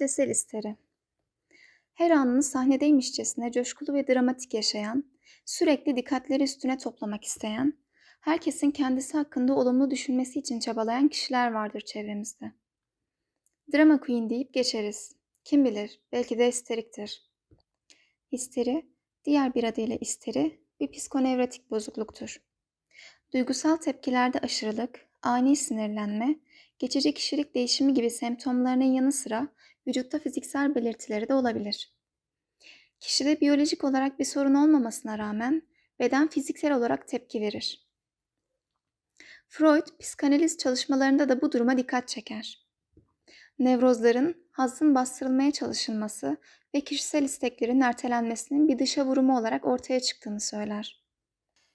kitlesel isteri. Her anını sahnedeymişçesine coşkulu ve dramatik yaşayan, sürekli dikkatleri üstüne toplamak isteyen, herkesin kendisi hakkında olumlu düşünmesi için çabalayan kişiler vardır çevremizde. Drama queen deyip geçeriz. Kim bilir, belki de isteriktir. Histeri, diğer bir adıyla isteri, bir psikonevrotik bozukluktur. Duygusal tepkilerde aşırılık, ani sinirlenme, geçici kişilik değişimi gibi semptomlarının yanı sıra vücutta fiziksel belirtileri de olabilir. Kişide biyolojik olarak bir sorun olmamasına rağmen beden fiziksel olarak tepki verir. Freud, psikanaliz çalışmalarında da bu duruma dikkat çeker. Nevrozların hazın bastırılmaya çalışılması ve kişisel isteklerin ertelenmesinin bir dışa vurumu olarak ortaya çıktığını söyler.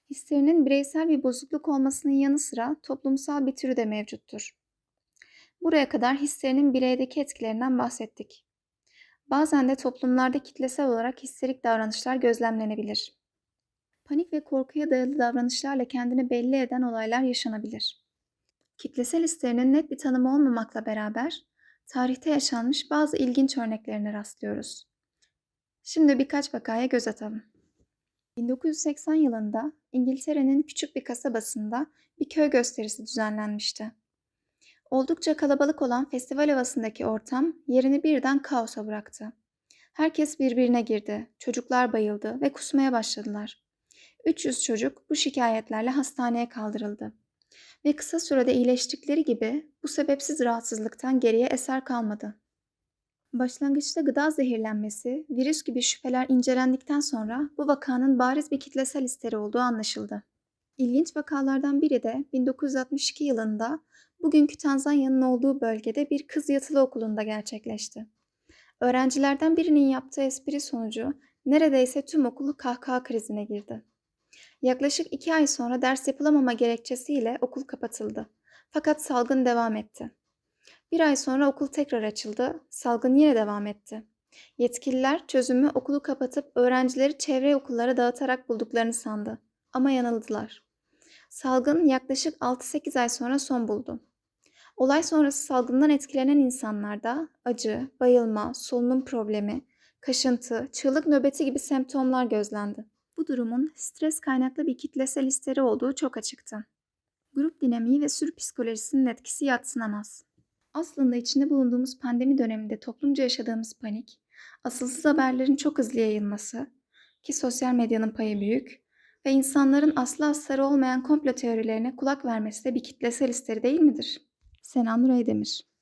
Hislerinin bireysel bir bozukluk olmasının yanı sıra toplumsal bir türü de mevcuttur. Buraya kadar hislerinin bireydeki etkilerinden bahsettik. Bazen de toplumlarda kitlesel olarak histerik davranışlar gözlemlenebilir. Panik ve korkuya dayalı davranışlarla kendini belli eden olaylar yaşanabilir. Kitlesel histerinin net bir tanımı olmamakla beraber tarihte yaşanmış bazı ilginç örneklerine rastlıyoruz. Şimdi birkaç vakaya göz atalım. 1980 yılında İngiltere'nin küçük bir kasabasında bir köy gösterisi düzenlenmişti. Oldukça kalabalık olan festival havasındaki ortam yerini birden kaosa bıraktı. Herkes birbirine girdi, çocuklar bayıldı ve kusmaya başladılar. 300 çocuk bu şikayetlerle hastaneye kaldırıldı. Ve kısa sürede iyileştikleri gibi bu sebepsiz rahatsızlıktan geriye eser kalmadı. Başlangıçta gıda zehirlenmesi, virüs gibi şüpheler incelendikten sonra bu vakanın bariz bir kitlesel isteri olduğu anlaşıldı. İlginç vakalardan biri de 1962 yılında bugünkü Tanzanya'nın olduğu bölgede bir kız yatılı okulunda gerçekleşti. Öğrencilerden birinin yaptığı espri sonucu neredeyse tüm okulu kahkaha krizine girdi. Yaklaşık iki ay sonra ders yapılamama gerekçesiyle okul kapatıldı. Fakat salgın devam etti. Bir ay sonra okul tekrar açıldı, salgın yine devam etti. Yetkililer çözümü okulu kapatıp öğrencileri çevre okullara dağıtarak bulduklarını sandı. Ama yanıldılar. Salgın yaklaşık 6-8 ay sonra son buldu. Olay sonrası salgından etkilenen insanlarda acı, bayılma, solunum problemi, kaşıntı, çığlık nöbeti gibi semptomlar gözlendi. Bu durumun stres kaynaklı bir kitlesel histeri olduğu çok açıktı. Grup dinamiği ve sürü psikolojisinin etkisi yatsınamaz. Aslında içinde bulunduğumuz pandemi döneminde toplumca yaşadığımız panik, asılsız haberlerin çok hızlı yayılması ki sosyal medyanın payı büyük ve insanların aslı astarı olmayan komplo teorilerine kulak vermesi de bir kitlesel isteri değil midir? Senan Nuray Demir